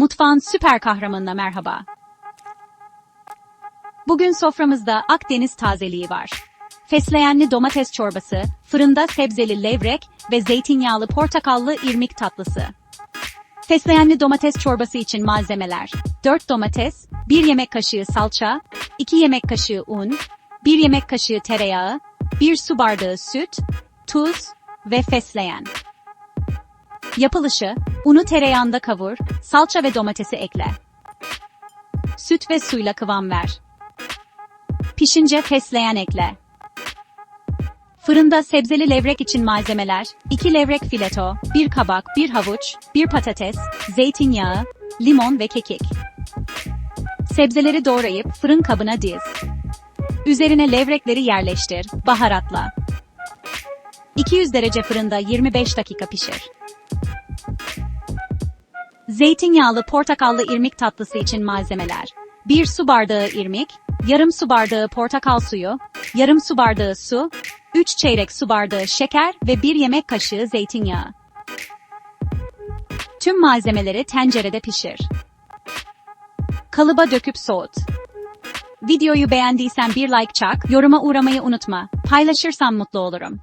Mutfağın süper kahramanına merhaba. Bugün soframızda Akdeniz tazeliği var. Fesleğenli domates çorbası, fırında sebzeli levrek ve zeytinyağlı portakallı irmik tatlısı. Fesleğenli domates çorbası için malzemeler. 4 domates, 1 yemek kaşığı salça, 2 yemek kaşığı un, 1 yemek kaşığı tereyağı, 1 su bardağı süt, tuz ve fesleğen. Yapılışı, unu tereyağında kavur, salça ve domatesi ekle. Süt ve suyla kıvam ver. Pişince fesleğen ekle. Fırında sebzeli levrek için malzemeler, 2 levrek fileto, 1 kabak, 1 havuç, 1 patates, zeytinyağı, limon ve kekik. Sebzeleri doğrayıp fırın kabına diz. Üzerine levrekleri yerleştir, baharatla. 200 derece fırında 25 dakika pişir. Zeytinyağlı portakallı irmik tatlısı için malzemeler. 1 su bardağı irmik, yarım su bardağı portakal suyu, yarım su bardağı su, 3 çeyrek su bardağı şeker ve 1 yemek kaşığı zeytinyağı. Tüm malzemeleri tencerede pişir. Kalıba döküp soğut. Videoyu beğendiysen bir like çak, yoruma uğramayı unutma. Paylaşırsan mutlu olurum.